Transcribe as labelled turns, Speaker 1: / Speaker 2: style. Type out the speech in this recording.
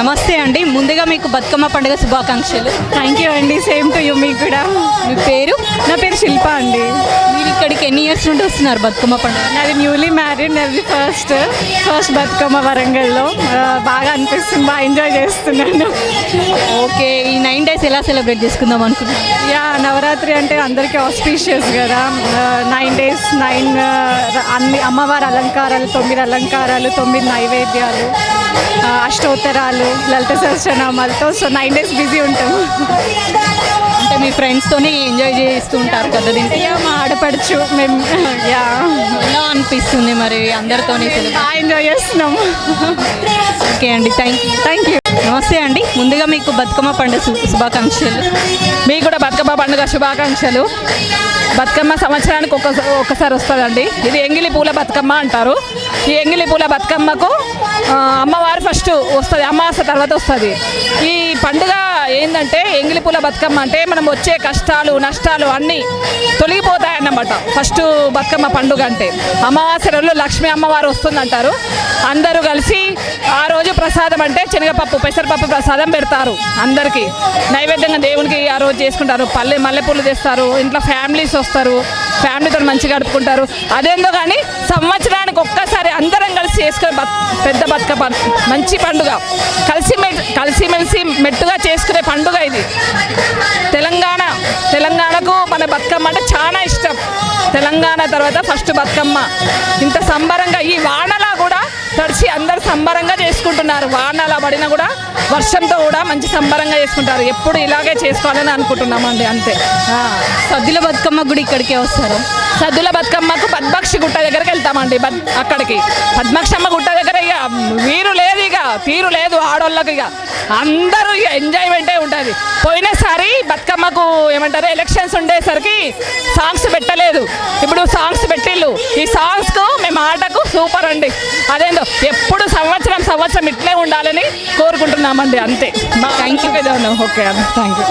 Speaker 1: నమస్తే అండి. ముందుగా మీకు బతుకమ్మ పండుగ శుభాకాంక్షలు.
Speaker 2: థ్యాంక్ యూ అండి. సేమ్ టు యూ మీకు కూడా.
Speaker 1: మీ పేరు?
Speaker 2: నా పేరు శిల్ప అండి.
Speaker 1: మీరు ఇక్కడికి ఎన్ని ఇయర్స్ నుండి వస్తున్నారు బతుకమ్మ పండుగ?
Speaker 2: నాది న్యూలీ మ్యారీడ్ నాది ఫస్ట్ ఫస్ట్ బతుకమ్మ వరంగల్లో. బాగా అనిపిస్తుంది బాగా ఎంజాయ్ చేస్తున్నాను.
Speaker 1: ఓకే ఈ నైన్ డేస్ ఎలా సెలబ్రేట్ చేసుకుందాం అనుకుంటున్నాను
Speaker 2: యా నవరాత్రి అంటే అందరికీ ఆస్పీషియస్ కదా. నైన్ డేస్ నైన్ అన్ని అమ్మవారి అలంకారాలు తొమ్మిది అలంకారాలు తొమ్మిది నైవేద్యాలు. అష్టోత్తరాలు లలిత సహస్రనామాలతో. సో నైన్ డేస్ బిజీ ఉంటాము.
Speaker 1: అంటే మీ ఫ్రెండ్స్తోని ఎంజాయ్ చేస్తూ ఉంటారు కదా దీనికి?
Speaker 2: మా ఆడపడుచు మేము యా
Speaker 1: ఎలా అనిపిస్తుంది మరి అందరితోని
Speaker 2: బాగా ఎంజాయ్ చేస్తున్నాము.
Speaker 1: ఓకే అండి థ్యాంక్ యూ
Speaker 2: థ్యాంక్ యూ
Speaker 1: నమస్తే అండి. ముందుగా మీకు బతుకమ్మ పండుగ శుభాకాంక్షలు.
Speaker 3: మీకు కూడా బతుకమ్మ పండుగ శుభాకాంక్షలు. బతుకమ్మ సంవత్సరానికి ఒక ఒకసారి వస్తుందండి. ఇది ఎంగిలి పూల బతుకమ్మ అంటారు. ఈ ఎంగిలి పూల బతుకమ్మకు అమ్మవారు ఫస్ట్ వస్తుంది అమావాస్య తర్వాత వస్తుంది. ఈ పండుగ ఏంటంటే ఎంగిలిపూల బతుకమ్మ అంటే మనం వచ్చే కష్టాలు నష్టాలు అన్నీ తొలగిపోతాయన్నమాట. ఫస్ట్ బతుకమ్మ పండుగ అంటే. అమావాస్య రోజు లక్ష్మీ అమ్మవారు వస్తుందంటారు. అందరూ కలిసి ఆ రోజు ప్రసాదం అంటే శనగపప్పు పెసరపప్పు ప్రసాదం పెడతారు అందరికీ. నైవేద్యంగా దేవునికి ఆ రోజు చేసుకుంటారు. పల్లె మల్లెపూలు తెస్తారు. ఇంట్లో ఫ్యామిలీస్ వస్తారు. ఫ్యామిలీతో మంచిగా గడుపుకుంటారు. అదేందో కానీ సంవత్సరానికి ఒక్కసారి అందరం కలిసి చేసుకునే బత్ పెద్ద బతుకమ్మ మంచి పండుగ. కలిసి కలిసిమెలిసి మెట్టుగా చేసుకునే పండుగ ఇది. తెలంగాణ తెలంగాణకు మన బతుకమ్మ అంటే చాలా ఇష్టం. తెలంగాణ తర్వాత ఫస్ట్ బతుకమ్మ. ఇంత సంబరంగా ఈ వానలా కూడా తడిచి అందరు సంబరంగా చేసుకుంటున్నారు. వానలా పడినా కూడా వర్షంతో కూడా మంచి సంబరంగా చేసుకుంటారు. ఎప్పుడు ఇలాగే చేసుకోవాలని అనుకుంటున్నామండి అంతే.
Speaker 1: సద్దుల బతుకమ్మ కూడా ఇక్కడికే వస్తారు?
Speaker 3: సద్దుల బతుకమ్మకు పద్మక్షి గుట్ట దగ్గరికి వెళ్తామండి అక్కడికి. పద్మక్షమ్మ గుట్ట దగ్గర ఇక వీరు లేదు ఇక తీరు లేదు ఆడోళ్ళకి ఇక. అందరూ ఇక ఎంజాయ్మెంటే ఉంటుంది. పోయినసారి బతుకమ్మకు ఏమంటారు ఎలక్షన్స్ ఉండేసరికి సాంగ్స్ పెట్టలేదు. ఇప్పుడు సాంగ్స్ పెట్టిళ్ళు. ఈ సాంగ్స్కు మేము ఆటకు సూపర్ అండి. అదేందో ఎప్పుడు సంవత్సరం సంవత్సరం ఇట్లే ఉండాలని కోరుకుంటున్నామండి అంతే. Thank you okay thank you